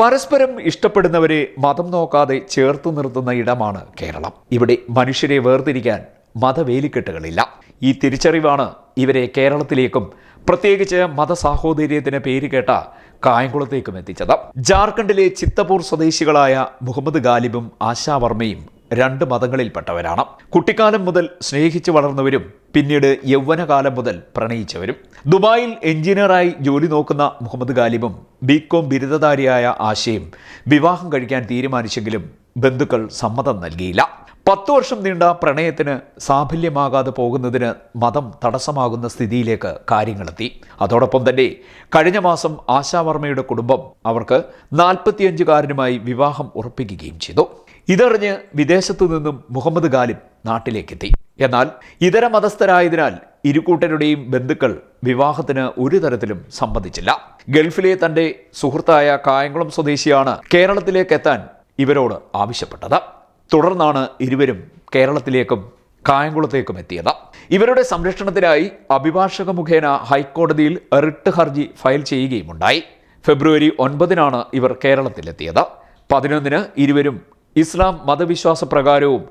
പരസ്പരം ഇഷ്ടപ്പെടുന്നവരെ മതം നോക്കാതെ ചേർത്തു നിർത്തുന്ന ഇടമാണ് കേരളം. ഇവിടെ മനുഷ്യരെ വേർതിരിക്കാൻ മതവേലിക്കെട്ടുകളില്ല. ഈ തിരിച്ചറിവാണ് ഇവരെ കേരളത്തിലേക്കും പ്രത്യേകിച്ച് മതസാഹോദര്യത്തിന് പേര് കേട്ട കായംകുളത്തേക്കും എത്തിച്ചത്. ജാർഖണ്ഡിലെ ചിത്തപൂർ സ്വദേശികളായ മുഹമ്മദ് ഗാലിബും ആശാവർമ്മയും രണ്ട് മതങ്ങളിൽപ്പെട്ടവരാണ്. കുട്ടിക്കാലം മുതൽ സ്നേഹിച്ച് വളർന്നവരും പിന്നീട് യൗവനകാലം മുതൽ പ്രണയിച്ചവരും. ദുബായിൽ എഞ്ചിനീയറായി ജോലി നോക്കുന്ന മുഹമ്മദ് ഗാലിബും ബികോം ബിരുദധാരിയായ ആശയും വിവാഹം കഴിക്കാൻ തീരുമാനിച്ചെങ്കിലും ബന്ധുക്കൾ സമ്മതം നൽകിയില്ല. പത്തു വർഷം നീണ്ട പ്രണയത്തിന് സാഫല്യമാകാതെ പോകുന്നതിന് മതം തടസ്സമാകുന്ന സ്ഥിതിയിലേക്ക് കാര്യങ്ങളെത്തി. അതോടൊപ്പം തന്നെ കഴിഞ്ഞ മാസം ആശാവർമ്മയുടെ കുടുംബം അവർക്ക് നാൽപ്പത്തിയഞ്ചുകാരനുമായി വിവാഹം ഉറപ്പിക്കുകയും ചെയ്തു. ഇതറിഞ്ഞ് വിദേശത്തു നിന്നും മുഹമ്മദ് ഗാലിം നാട്ടിലേക്കെത്തി. എന്നാൽ ഇതര മതസ്ഥരായതിനാൽ ഇരുകൂട്ടരുടെയും ബന്ധുക്കൾ വിവാഹത്തിന് ഒരു തരത്തിലും സമ്മതിച്ചില്ല. ഗൾഫിലെ തന്റെ സുഹൃത്തായ കായംകുളം സ്വദേശിയാണ് കേരളത്തിലേക്ക് എത്താൻ ഇവരോട് ആവശ്യപ്പെട്ടത്. തുടർന്നാണ് ഇരുവരും കേരളത്തിലേക്കും കായംകുളത്തേക്കും എത്തിയത്. ഇവരുടെ സംരക്ഷണത്തിനായി അഭിഭാഷക മുഖേന ഹൈക്കോടതിയിൽ റിട്ട് ഹർജി ഫയൽ ചെയ്യുകയുമുണ്ടായി. ഫെബ്രുവരി ഒൻപതിനാണ് ഇവർ കേരളത്തിലെത്തിയത്. പതിനൊന്നിന് ഇരുവരും ഇസ്ലാം മതവിശ്വാസ പ്രകാരവും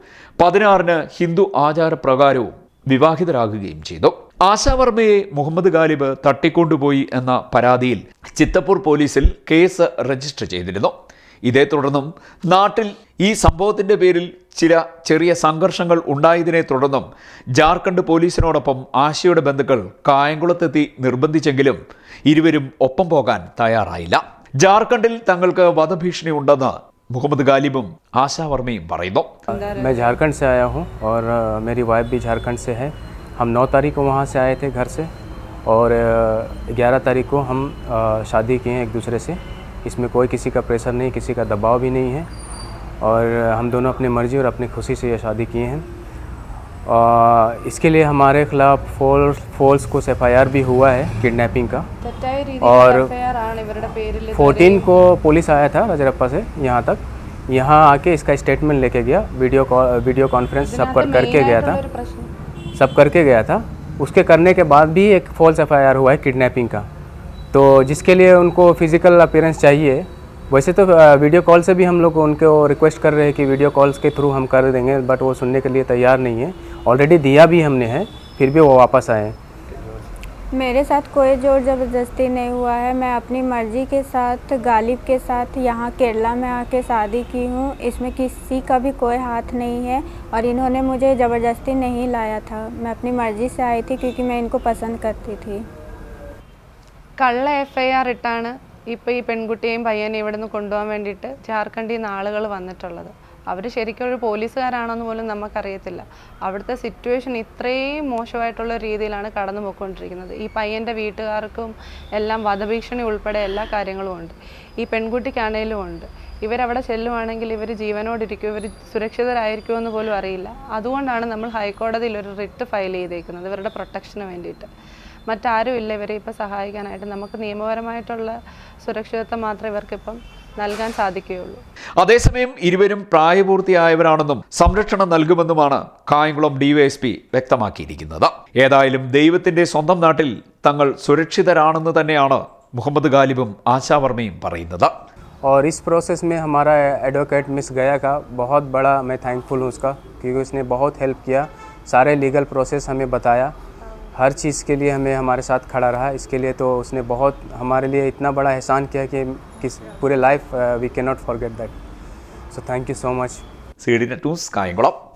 പതിനാറിന് ഹിന്ദു ആചാരപ്രകാരവും വിവാഹിതരാകുകയും ചെയ്തു. ആശാവർമ്മയെ മുഹമ്മദ് ഗാലിബ് തട്ടിക്കൊണ്ടുപോയി എന്ന പരാതിയിൽ ചിത്തപ്പൂർ പോലീസിൽ കേസ് രജിസ്റ്റർ ചെയ്തിരുന്നു. ഇതേ തുടർന്നും നാട്ടിൽ ഈ സംഭവത്തിന്റെ പേരിൽ ചില ചെറിയ സംഘർഷങ്ങൾ ഉണ്ടായതിനെ തുടർന്നും ജാർഖണ്ഡ് പോലീസിനോടൊപ്പം ആശയുടെ ബന്ധുക്കൾ കായംകുളത്തെത്തി നിർബന്ധിച്ചെങ്കിലും ഇരുവരും ഒപ്പം പോകാൻ തയ്യാറായില്ല. ജാർഖണ്ഡിൽ തങ്ങൾക്ക് വധഭീഷണി ഉണ്ടെന്ന് മുഹമ്മദ് ഗാലിബും ആശാവർമ്മയും പറയുന്നു मैं झारखंड से आया हूँ और अ, मेरी वाइफ भी झारखंड से है हम नौ तारीख को वहाँ से आए थे घर से और ग्यारह तारीख को हम अ, शादी किए हैं एक दूसरे से इसमें कोई किसी का प्रेशर नहीं किसी का दबाव भी नहीं है और हम दोनों अपनी मर्ज़ी और अपनी खुशी से ये शादी किए हैं अ, इसके लिए हमारे खिलाफ फोल्स फोल्स कुछ एफ भी हुआ है किडनैपिंग का തെറ്റായ और फोर्टीन को पुलिस आया था रजरप्पा से यहाँ तक। यहाँ आके इसका स्टेटमेंट लेके गया वीडियो वीडियो कॉन्फ्रेंस सब कर करके गया था। सब करके गया था। उसके करने के बाद भी एक फॉल्स एफआईआर हुआ है किडनैपिंग का। तो जिसके लिए उनको फ़िज़िकल अपेयरेंस चाहिए वैसे तो वीडियो कॉल से भी हम लोग उनके रिक्वेस्ट कर रहे हैं कि वीडियो कॉल्स के थ्रू हम कर देंगे बट वो सुनने के लिए तैयार नहीं है। ऑलरेडी दिया भी हमने है फिर भी वो वापस आए मेरे साथ कोई जोर ज़बरदस्ती नहीं हुआ है मैं अपनी मर्ज़ी के साथ गालिब के साथ यहाँ केरला में आके शादी की हूँ इसमें किसी का भी कोई हाथ नहीं है और इन्होंने मुझे ज़बरदस्ती नहीं लाया था मैं अपनी मर्ज़ी से आई थी क्योंकि मैं इनको पसंद करती थी കള്ള എഫ്ഐആർ ഇട്ടാണ് ഇപ്പോൾ ഈ പെൺകുട്ടിയെയും പയ്യനെയും ഇവിടെ നിന്ന് കൊണ്ടുപോകാൻ വേണ്ടിയിട്ട് ജാർഖണ്ഡിൽ നിന്ന് ആളുകൾ വന്നിട്ടുള്ളത് അവർ ശരിക്കും ഒരു പോലീസുകാരാണെന്ന് പോലും നമുക്കറിയത്തില്ല. അവിടുത്തെ സിറ്റുവേഷൻ ഇത്രയും മോശമായിട്ടുള്ള രീതിയിലാണ് കടന്നു പോയിക്കൊണ്ടിരിക്കുന്നത് ഈ പയ്യന്റെ വീട്ടുകാർക്കും എല്ലാം വധഭീഷണി ഉൾപ്പെടെ എല്ലാ കാര്യങ്ങളും ഉണ്ട്. ഈ പെൺകുട്ടിക്കാണേലും ഉണ്ട്. ഇവരവിടെ ചെല്ലുവാണെങ്കിൽ ഇവർ ജീവനോടിരിക്കും ഇവർ സുരക്ഷിതരായിരിക്കുമെന്ന് പോലും അറിയില്ല. അതുകൊണ്ടാണ് നമ്മൾ ഹൈക്കോടതിയിൽ ഒരു റിട്ട് ഫയൽ ചെയ്തേക്കുന്നത് ഇവരുടെ പ്രൊട്ടക്ഷന് വേണ്ടിയിട്ട്. മറ്റാരും ഇല്ല ഇവരെ ഇപ്പോൾ സഹായിക്കാനായിട്ട് നമുക്ക് നിയമപരമായിട്ടുള്ള സുരക്ഷിതത്വം മാത്രമേ ഇവർക്കിപ്പം നൽകാൻ സാധിക്കുകയുള്ളൂ അതേസമയം ഇരുവരും പ്രായപൂർത്തിയായവരാണെന്നും സംരക്ഷണം നൽകുമെന്നുമാണ് കായംകുളം ഡിവൈഎസ്പി വ്യക്തമാക്കിയിരിക്കുന്നത് ഏതായാലും ദൈവത്തിന്റെ സ്വന്തം നാട്ടിൽ തങ്ങൾ സുരക്ഷിതരാണെന്ന് തന്നെയാണ് മുഹമ്മദ് ഗാലിബും ആശാവർമ്മയും പറയുന്നത് और इस प्रोसेस में हमारा एडवोकेट मिस गया का बहुत बड़ा मैं थैंकफुल हूँ उसका क्योंकि उसने बहुत हेल्प किया सारे लीगल प्रोसेस हमें बताया हर चीज़ के लिए हमें हमारे साथ खड़ा रहा इसके लिए तो उसने बहुत हमारे लिए इतना बड़ा एहसान किया कि किस पूरे life we can not forget that so thank you so much C D net news Kayamkulam